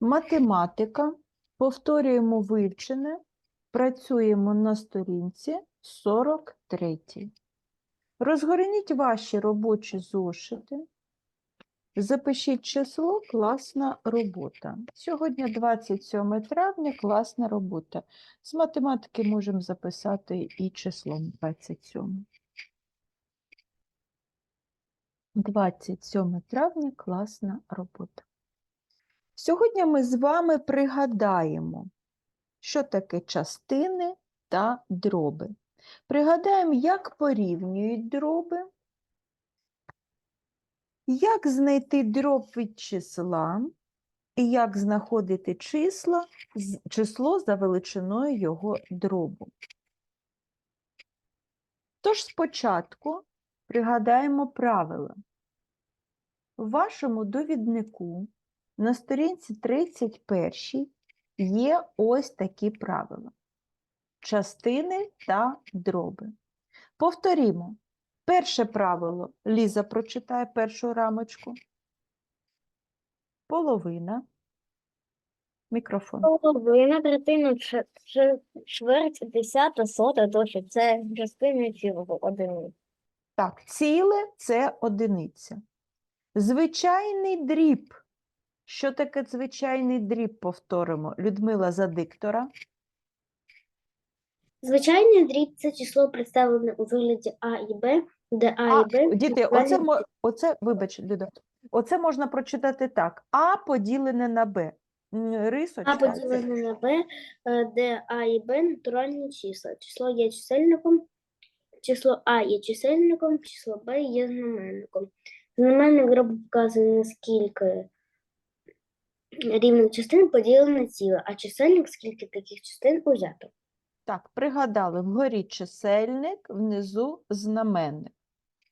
Математика. Повторюємо вивчене. Працюємо на сторінці 43. Розгорніть ваші робочі зошити. Запишіть число класна робота. Сьогодні 27 травня класна робота. З математики можемо записати і числом 27. 27 травня класна робота. Сьогодні ми з вами пригадаємо, що таке частини та дроби. Пригадаємо, як порівнюють дроби, як знайти дроб від числа і як знаходити числа, з- число за величиною його дробу. Тож спочатку пригадаємо правила. В вашому довіднику на сторінці 31 є ось такі правила. Частини та дроби. Повторімо. Перше правило. Ліза прочитає першу рамочку. Половина. Мікрофон. Половина, третина, чвер- чвер- чверть, десята, сота, тощо. Це частини цілого одиниць. Так, ціле це одиниця. Звичайний дріб. Що таке звичайний дріб? Повторимо. Людмила за диктора. Звичайний дріб – це число, представлене у вигляді А і Б, де А, А, і Б діти, оце, мо- оце, вибач, Люда, оце можна прочитати так. А поділене на Б. М, Рисочка. А це- поділене на Б, е, де А і Б натуральні числа. Число є чисельником, число А є чисельником, число Б є знаменником. Знаменник дробу показує, наскільки рівних частин поділено ціле, а чисельник – скільки таких частин узято. Так, пригадали, вгорі чисельник, внизу знаменник.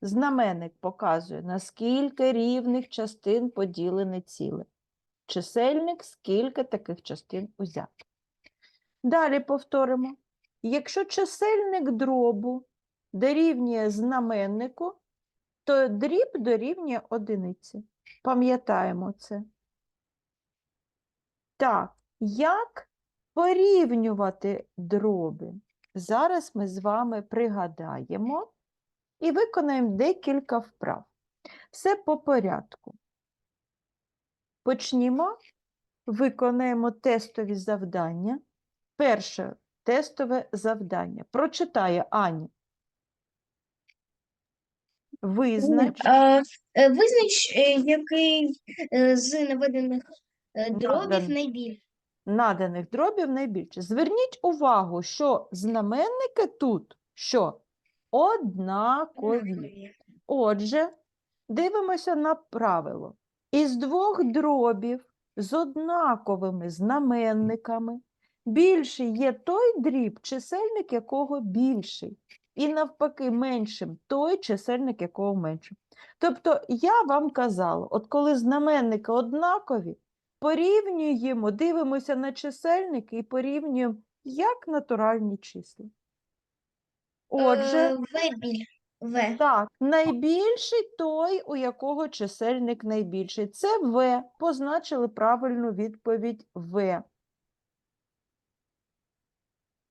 Знаменник показує, наскільки рівних частин поділене ціле. Чисельник, скільки таких частин узято. Далі повторимо. Якщо чисельник дробу дорівнює знаменнику, то дріб дорівнює одиниці. Пам'ятаємо це. Так, як порівнювати дроби? Зараз ми з вами пригадаємо і виконаємо декілька вправ. Все по порядку. Почнімо, виконаємо тестові завдання. Перше тестове завдання. Прочитає Аня. Визнач. Е, Визнач, е, який е, з наведених дробів Наданий. найбільший. наданих дробів найбільше. Зверніть увагу, що знаменники тут що? Однакові. Отже, дивимося на правило. Із двох дробів з однаковими знаменниками більший є той дріб, чисельник якого більший, і навпаки меншим той чисельник якого менший. Тобто я вам казала, от коли знаменники однакові, порівнюємо, дивимося на чисельники і порівнюємо як натуральні числа. Отже, Е, В. В. так, найбільший той, у якого чисельник найбільший. Це В. Позначили правильну відповідь В.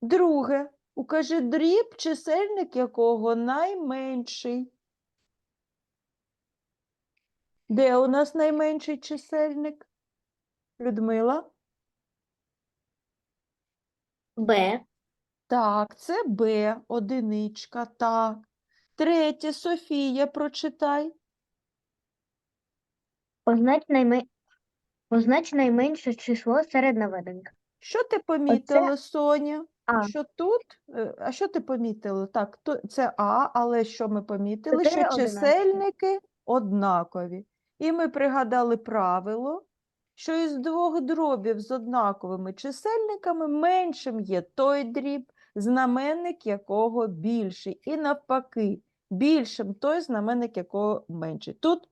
Друге. Укажи дріб, чисельник якого найменший. Де у нас найменший чисельник? Людмила? Б. Так, це Б, одиничка, так. Третє, Софія, прочитай. Познач, найме... Познач найменше число серед наведених. Що ти помітила, Соня? А. Що тут? Е, А що ти помітила? Так, то, це А, але що ми помітили? Що чисельники однакові. І ми пригадали правило, що із двох дробів з однаковими чисельниками меншим є той дріб, знаменник якого більший. І навпаки, більшим той знаменник якого менший. Тут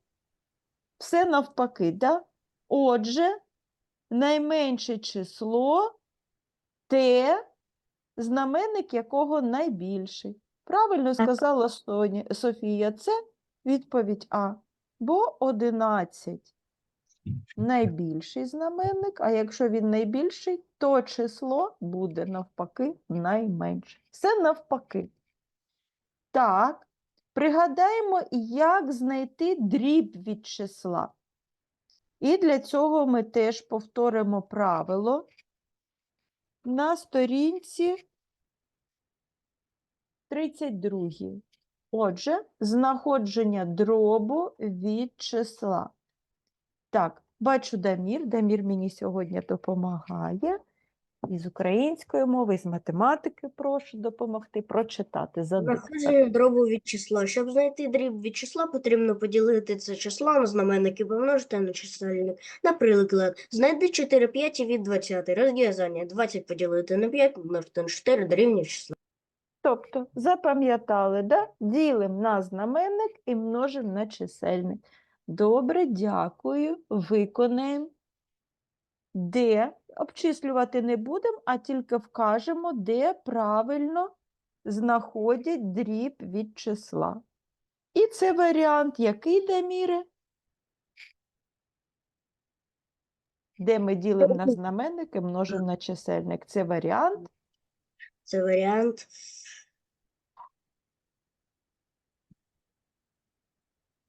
все навпаки, да? Отже, найменше число те, знаменник якого найбільший. Правильно сказала Соня, Софія, це відповідь А. Бо 11. Найбільший знаменник, а якщо він найбільший, то число буде навпаки найменше. Все навпаки. Так, пригадаємо, як знайти дріб від числа. І для цього ми теж повторимо правило на сторінці 32. Отже, знаходження дробу від числа. Так, бачу Дамір. Дамір мені сьогодні допомагає. Із української мови, з математики прошу допомогти прочитати. Знаходження дробу від числа. Щоб знайти дріб від числа, потрібно поділити це число на знаменник і помножити на чисельник. Наприклад, знайди 4 п'яті від 20. Розв'язання. 20 поділити на 5, помножити на 4 дорівнює число. Тобто, запам'ятали, да? ділимо на знаменник і множимо на чисельник. Добре, дякую. Виконаємо. Де обчислювати не будемо, а тільки вкажемо, де правильно знаходять дріб від числа. І це варіант, який Даміре? Де ми ділимо на знаменник і множимо на чисельник. Це варіант Це варіант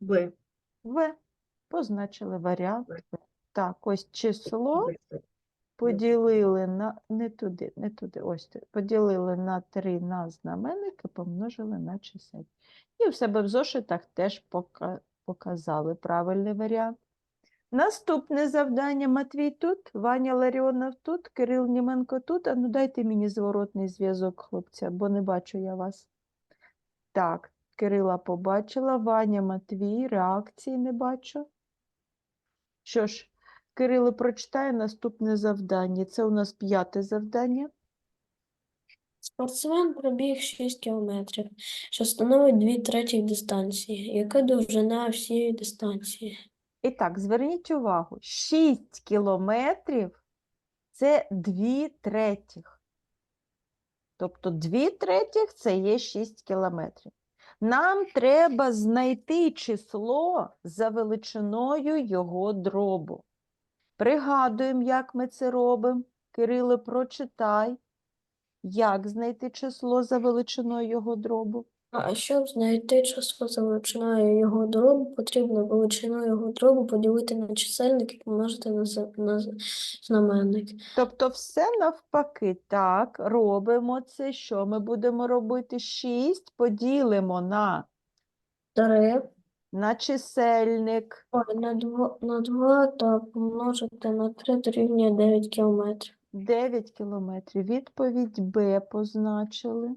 Б. В. Позначили варіант В. Так, ось число поділили на не туди, не туди. Ось. Поділили на 3 на знаменник і помножили на чисельник. І в себе в зошитах теж пока- показали правильний варіант. Наступне завдання. Матвій тут, Ваня Ларіонов тут, Кирил Німенко тут. А ну дайте мені зворотний зв'язок, хлопця, бо не бачу я вас. Так, Кирила побачила, Ваня, Матвій, реакції не бачу. Що ж, Кирило прочитає наступне завдання. Це у нас п'яте завдання. Спортсмен пробіг 6 кілометрів, що становить 2 третіх дистанції. Яка довжина всієї дистанції? І так, зверніть увагу, 6 кілометрів це 2 третіх. Тобто 2 третіх це є 6 кілометрів. Нам треба знайти число за величиною його дробу. Пригадуємо, як ми це робимо. Кириле, прочитай, як знайти число за величиною його дробу. А щоб знайти число за величиною його дробу, потрібно величину його дробу поділити на чисельник і помножити на, за- на з- знаменник. Тобто все навпаки, так, робимо це. Що ми будемо робити? 6 поділимо на, 3 на чисельник. ой, на 2, на 2 та помножити на 3 дорівнює 9 кілометрів. 9 кілометрів. Відповідь Б позначили.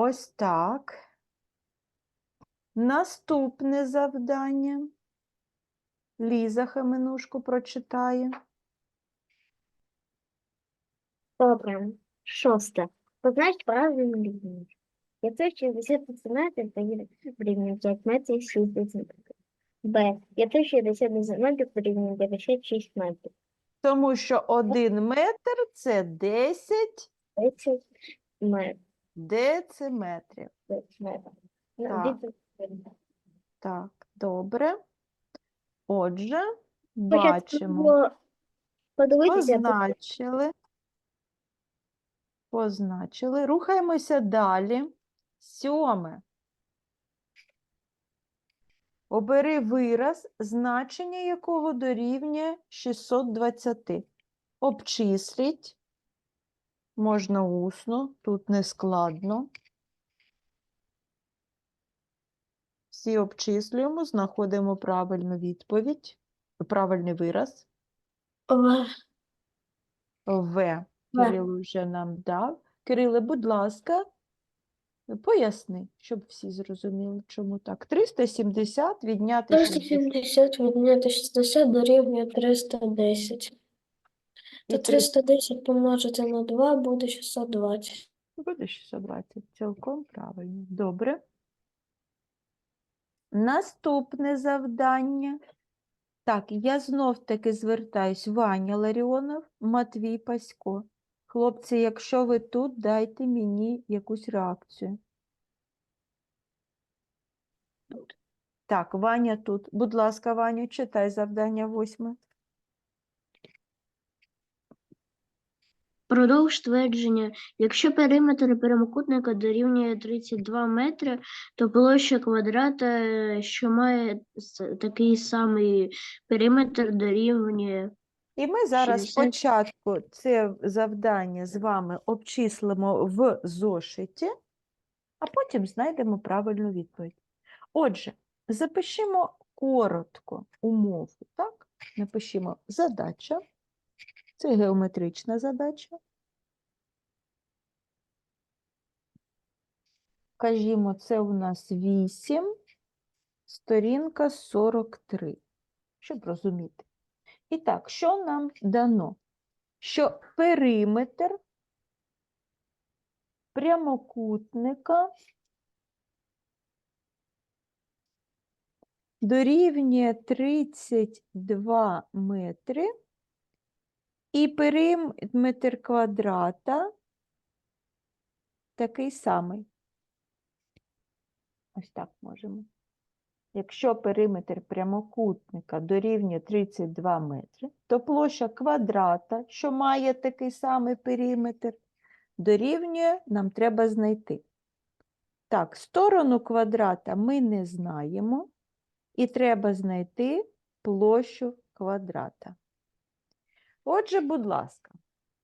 Ось так. Наступне завдання. Ліза Хаменушко прочитає. Добре. Шосте. Познач правильну рівність. Якщо 60 сантиметрів, то є рівня 5 метрів 6 сантиметрів. Б. Якщо 60 сантиметрів, то рівня 56 метрів. Тому що 1 метр – це 10 30 метрів. Дециметрів. метрів. Так. Так, добре. Отже, бачимо. подивитися, Позначили. Позначили. Рухаємося далі. Сьоме. Обери вираз, значення якого дорівнює 620. Обчисліть. Можна усно, тут не складно. Всі обчислюємо, знаходимо правильну відповідь, правильний вираз. В. В. Кирил вже нам дав. Кириле, будь ласка, поясни, щоб всі зрозуміли, чому так. 370 відняти 60. 370 відняти 60 дорівнює 310. Та 310 помножити на 2 буде 620. Буде 620. Цілком правильно. Добре. Наступне завдання. Так, я знов-таки звертаюсь. Ваня Ларіонов, Матвій Пасько. Хлопці, якщо ви тут, дайте мені якусь реакцію. Так, Ваня тут. Будь ласка, Ваню, читай завдання восьме. Продовж твердження, якщо периметр прямокутника дорівнює 32 метри, то площа квадрата, що має такий самий периметр, дорівнює І ми зараз 60. спочатку це завдання з вами обчислимо в зошиті, а потім знайдемо правильну відповідь. Отже, запишімо коротко умову, так? Напишімо задача. Це геометрична задача. Кажімо, це у нас 8, сторінка 43, щоб розуміти. І так, що нам дано? Що периметр прямокутника дорівнює 32 метри, і периметр квадрата такий самий. Ось так можемо. Якщо периметр прямокутника дорівнює 32 метри, то площа квадрата, що має такий самий периметр, дорівнює, нам треба знайти. Так, сторону квадрата ми не знаємо, і треба знайти площу квадрата. Отже, будь ласка,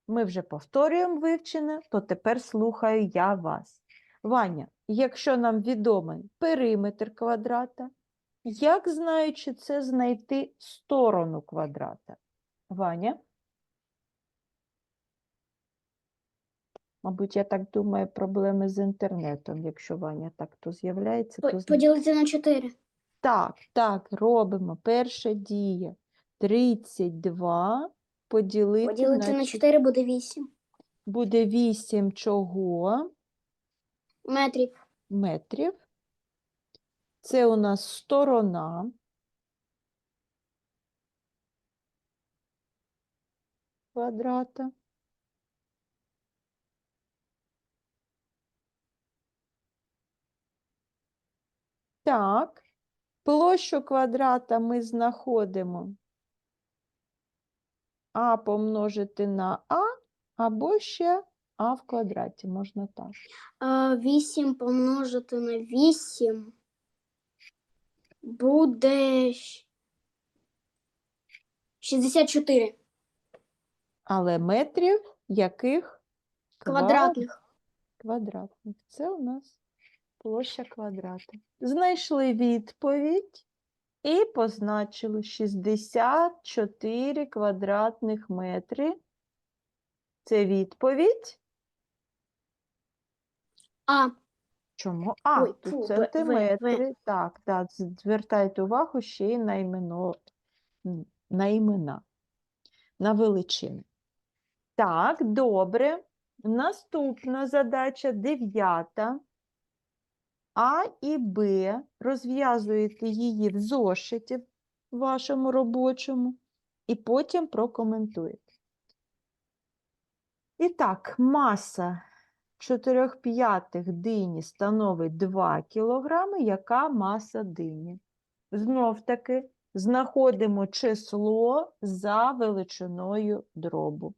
ми вже повторюємо вивчене, то тепер слухаю я вас. Ваня, якщо нам відомий периметр квадрата, як знаючи це знайти сторону квадрата? Ваня? Мабуть, я так думаю, проблеми з інтернетом. Якщо Ваня так то з'являється, то Поділити на 4. так, так, робимо. Перша дія. 32 поділити, Поділити на чот- 4 буде 8 буде 8 чого? метрів. Метрів. Це у нас сторона. Квадрата. Так, площу квадрата ми знаходимо а помножити на а, або ще а в квадраті, можна так. 8 помножити на 8 буде 64 Але метрів яких? Ква- квадратних. Квадратних. Це у нас площа квадрата. Знайшли відповідь і позначили 64 квадратних метри. Це відповідь. А, Чому? А, Ой, тут фу, В, В, В. сантиметри. Так, так, звертайте увагу ще й на імено, м, на імена, на величини. Так, добре. Наступна задача дев'ята. А і Б. Розв'язуєте її в зошиті вашому робочому і потім прокоментуєте. І так, маса 4 п'ятих дині становить 2 кг. Яка маса дині? Знов таки знаходимо число за величиною дробу.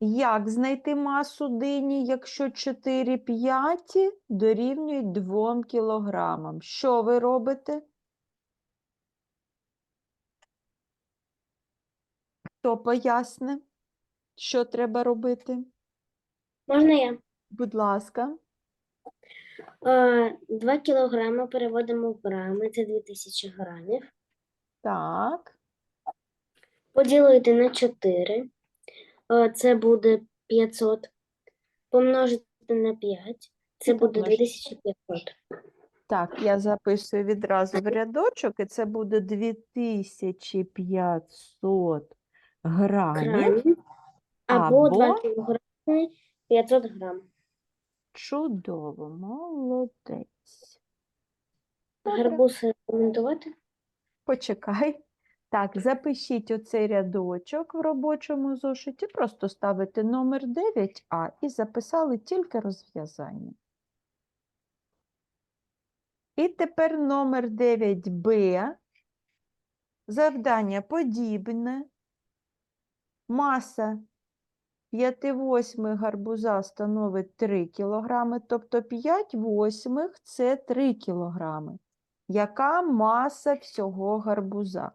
Як знайти масу дині, якщо 4 п'яті дорівнюють 2 кілограмам? Що ви робите? Хто поясне, що треба робити? можна я? Будь ласка. 2 кілограми переводимо в грами, це 2000 грамів. Так. Поділити на 4, це буде 500. Помножити на 5, це буде 2500. Так, я записую відразу в рядочок, і це буде 2500 грамів. Грамів. Або 2 Або- кілограми 500 грам. Чудово, молодець. Гарбуз коментувати? Почекай. Так, запишіть оцей рядочок в робочому зошиті, просто ставите номер 9а і записали тільки розв'язання. І тепер номер 9б. Завдання подібне. Маса 5 восьмих гарбуза становить 3 кг, тобто 5 восьмих – це 3 кг. Яка маса всього гарбуза?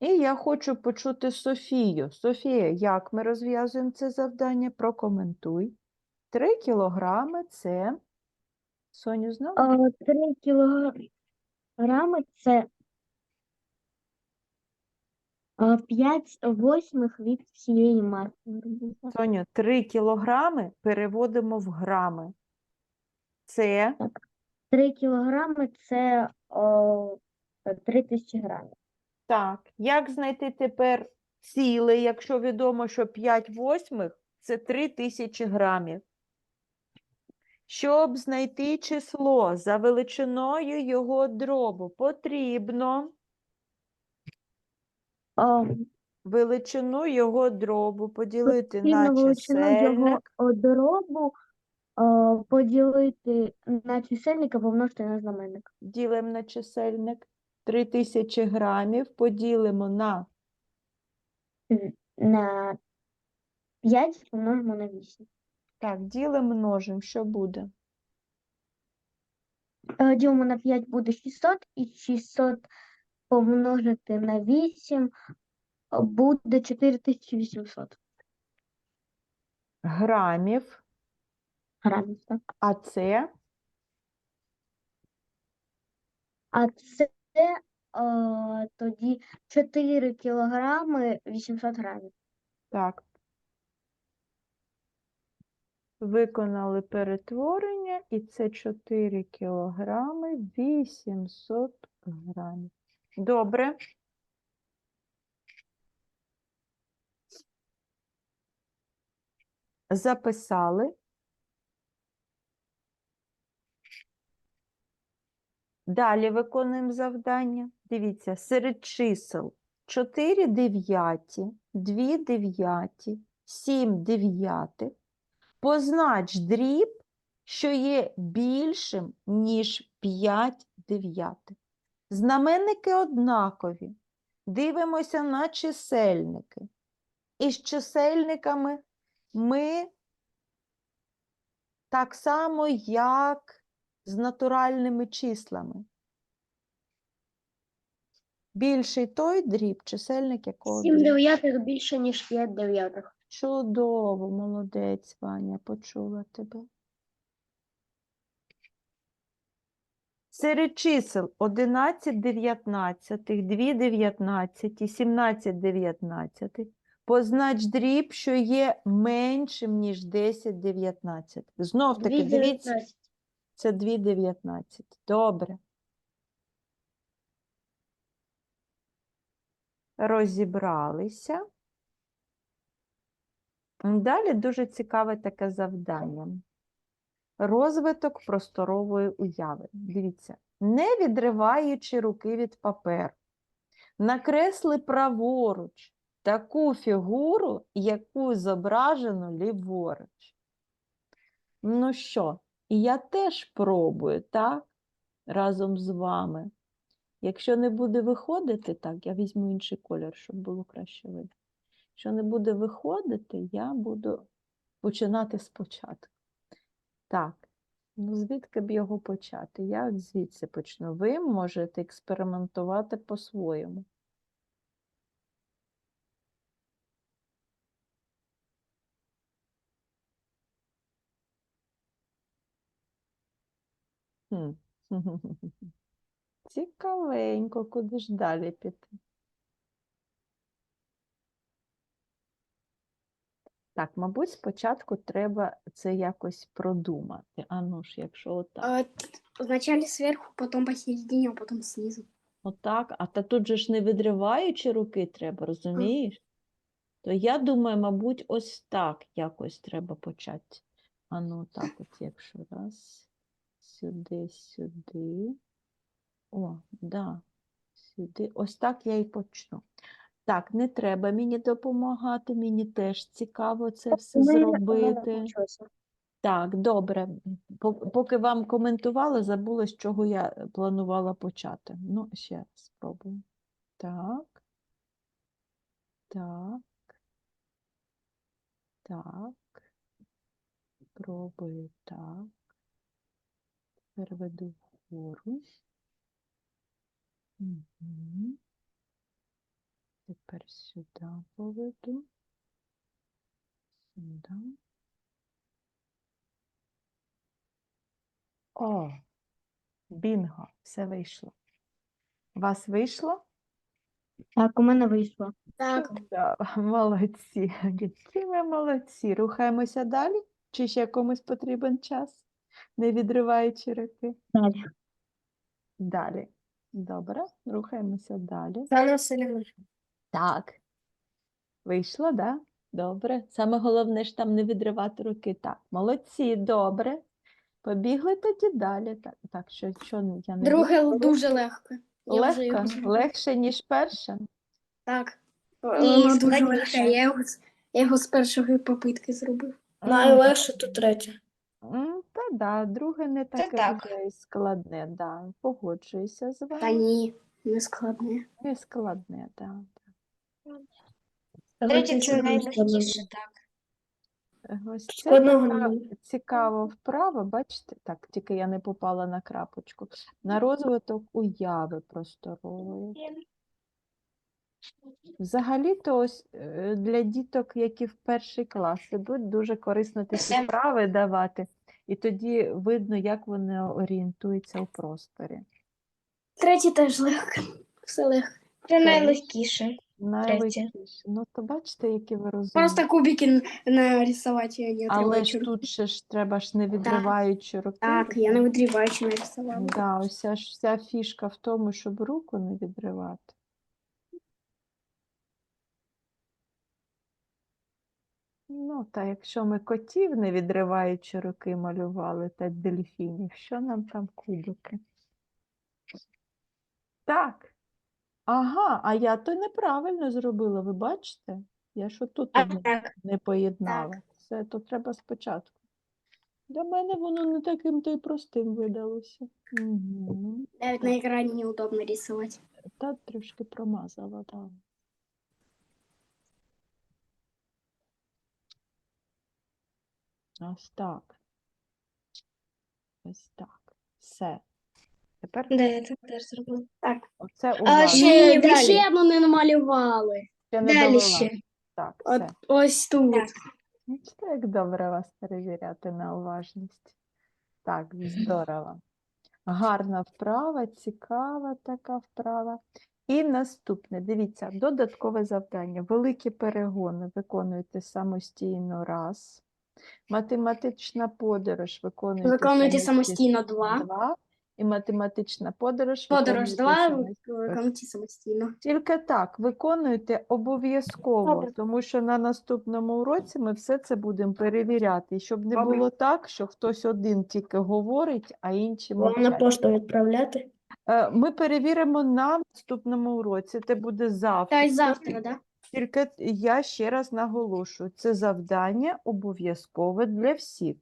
І я хочу почути Софію. Софія, як ми розв'язуємо це завдання? Прокоментуй. 3 кілограми – це... Соню, знову? 3 кілограми це 5 восьмих від всієї маси. Соню, 3 кілограми переводимо в грами. Це 3 кілограми це 3 тисячі грамів. Так. Як знайти тепер ціле, якщо відомо, що 5 восьмих – це 3 тисячі грамів? Щоб знайти число за величиною його дробу, потрібно величину його дробу поділити на величину його дробу о, поділити на чисельник і помножити на знаменник. Ділимо на чисельник. 3000 грамів поділимо на На 5 помножимо на 8. так, ділимо множимо. Що буде? Е, Ділимо на 5 буде 600, і 600 помножити на 8 буде 4800 Грамів. грамів. Так? А це А це е, тоді 4 кілограми 800 грамів. так. Виконали перетворення, і це 4 кілограми 800 грамів. Добре. Записали. Далі виконуємо завдання. Дивіться, серед чисел 4 дев'яті, 2 дев'яті, 7 дев'ятих. Познач дріб, що є більшим, ніж 5 дев'ятих. Знаменники однакові. Дивимося на чисельники. І з чисельниками ми так само, як з натуральними числами. Більший той дріб, чисельник якого 7 дев'ятих більше, ніж 5 дев'ятих. Чудово, молодець, Ваня, почула тебе. Серед чисел 11 дев'ятнадцятих, 2 дев'ятнадцяті, 17 дев'ятнадцятих. Познач дріб, що є меншим, ніж 10 дев'ятнадцятих. Знов таки, дивіться, це 2 дев'ятнадцяті. Добре. Розібралися. Далі дуже цікаве таке завдання. Розвиток просторової уяви. Дивіться, не відриваючи руки від паперу, накресли праворуч таку фігуру, яку зображено ліворуч. Ну що, і я теж пробую, так? Разом з вами. Якщо не буде виходити, так, я візьму інший колір, щоб було краще видно. Якщо не буде виходити, я буду починати спочатку. Так, ну звідки б його почати? Я звідси почну. Ви можете експериментувати по-своєму. Цікавенько, куди ж далі піти? Так, мабуть, спочатку треба це якось продумати. А ну ж, якщо отак. Вначале сверху, потом посередине, а потом снизу. Отак, а та тут же ж не відриваючи руки треба, розумієш? То я думаю, мабуть, ось так якось треба почати. А ну так, от якщо раз, сюди, сюди. О, да. сюди. Ось так я і почну. Так, не треба мені допомагати, мені теж цікаво це все зробити. Так, добре. Поки вам коментувала, забула, з чого я планувала почати. Ну, ще спробую. Так. Так. Так. Пробую так. Тепер веду вгору. Угу. Тепер сюди поведу. Сюди. О, бінго, все вийшло. У вас вийшло? Так, у мене вийшло. Так. Да, молодці. Які ви молодці. Рухаємося далі? Чи ще комусь потрібен час, не відриваючи руки? Далі. Далі. Добре, рухаємося далі. Оксана Васильівна. Так. Вийшло, да? Добре. Саме головне ж там не відривати руки. Так, молодці, добре. Побігли тоді далі. Так, так що, що я не Друге виправила? дуже легко. Я вже легко, легше, ніж перше. Так. Воно дуже складніше. легке. Я його, з- я його з першої попитки зробив. Найлегше то третє. Да, друге не таке так. вже й складне, да. Погоджуюся з Та вами. ні, не складне. Не складне, да. Третє це найлегкіше, так. Ось це Складного така немає. цікава вправа, бачите, так, тільки я не попала на крапочку. На розвиток уяви просторової. Взагалі-то ось е, для діток, які в перший клас ідуть, дуже корисно такі Все. вправи давати, і тоді видно, як вони орієнтуються у просторі. Третє теж легко. Все легко. Це найлегкіше. найлегкіше. Ну, то бачите, які ви розумні. Просто кубики нарисувати, я не Але ж тут ще ж треба ж не відриваючи руки. Так, я не витриваючи нарисувала. Да, ось ж вся фішка в тому, щоб руку не відривати. Ну, та якщо ми котів, не відриваючи руки, малювали та дельфінів, що нам там кубики? Так. Ага, а я то неправильно зробила, ви бачите? Я ж отут не поєднала. Все, то треба спочатку. Для мене воно не таким то й простим видалося. Угу. Навіть на екрані неудобно рисувати. Та трошки промазала, так. Ось так. Ось так. Все. Тепер де я так теж зробила. оце А уважно. ще- Ні, далі. ще не намалювали. Ще не Далі довела. ще. Так, От все. ось тут. Так. Бачите, як добре вас перевіряти на уважність. Так, здорово. Гарна вправа, цікава така вправа. І наступне, дивіться, додаткове завдання. Великі перегони виконуєте самостійно раз. Математична подорож виконуєте, Виконуйте самостійно два. два. І математична подорож Подорож виконуєте два, самостійно. виконуйте самостійно. Тільки так, виконуйте обов'язково, тому що на наступному уроці ми все це будемо перевіряти. Щоб не Добре. було так, що хтось один тільки говорить, а інші Вам на пошту відправляти? Е, Ми перевіримо на наступному уроці. Це буде завтра. Та й завтра, да? Тільки я ще раз наголошую, це завдання обов'язкове для всіх.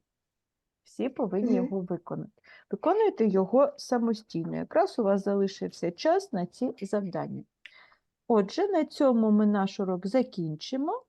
Всі повинні його виконати. Виконуйте його самостійно. Якраз у вас залишився час на ці завдання. Отже, на цьому ми наш урок закінчимо.